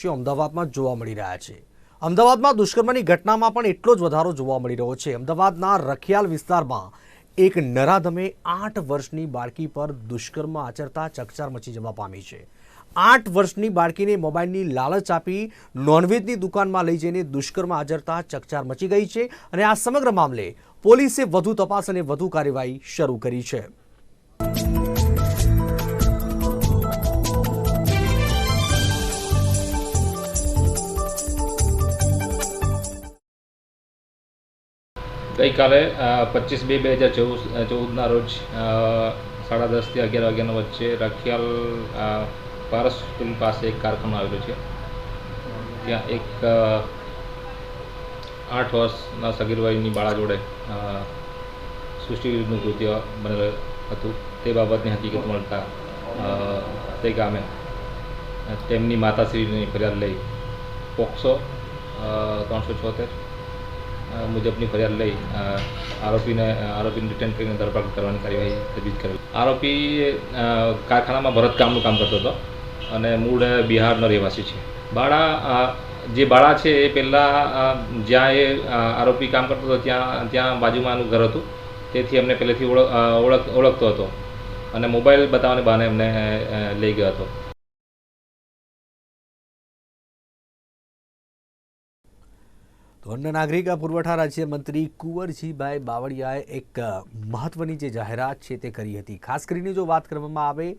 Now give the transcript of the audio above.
દ્રશ્યો અમદાવાદમાં જોવા મળી રહ્યા છે. અમદાવાદમાં દુષ્કર્મની ઘટનામાં પણ એટલો જ વધારો જોવા મળી રહ્યો છે. અમદાવાદના રખિયાલ વિસ્તારમાં એક નરાધમે આઠ વર્ષની બાળકી પર દુષ્કર્મ આચરતા ચકચાર મચી જવા પામી છે. આઠ વર્ષની બાળકીને મોબાઈલની લાલચ આપી નોનવેજની દુકાનમાં લઈ જઈને દુષ્કર્મ આચરતા ચકચાર મચી ગઈ છે અને આ સમગ્ર મામલે પોલીસે વધુ તપાસ અને વધુ કાર્યવાહી શરૂ કરી છે. ગઈકાલે પચીસ બે બે હજાર ચૌદ ચૌદના રોજ સાડા દસથી અગિયાર વાગ્યાના વચ્ચે રખિયાલ પારસ સ્કૂલ પાસે એક કારખાનું આવેલું છે. ત્યાં એક આઠ વર્ષના સગીરભાઈની બાળા જોડે સૃષ્ટિનું કૃત્ય બનેલું હતું. તે બાબતની હકીકત મળતા તે ગામે તેમની માતાશ્રીની ફરિયાદ લઈ પોક્સો ત્રણસો છોતેર મુજબની ફરિયાદ લઈ આરોપીને આરોપીને રિટર્ન કરીને ધરપકડ કરવાની કાર્યવાહી તજવીજ કરેલ. આરોપી કારખાનામાં ભરતકામનું કામ કરતો હતો અને મૂળ બિહારનો રહેવાસી છે. બાળા જે બાળા છે એ પહેલાં જ્યાં એ આરોપી કામ કરતો હતો, ત્યાં ત્યાં બાજુમાં એનું ઘર હતું. તેથી એમને પહેલેથી ઓળખ ઓળખ, ઓળખતો હતો અને મોબાઈલ બતાવવાને બહાને એમને લઈ ગયો હતો. તો અન્ન નાગરિક પુરવઠા રાજ્યમંત્રી કુંવરજીભાઈ બાવળિયાએ એક મહત્વની જે જાહેરાત છે તે કરી હતી. ખાસ કરીને જો વાત કરવામાં આવે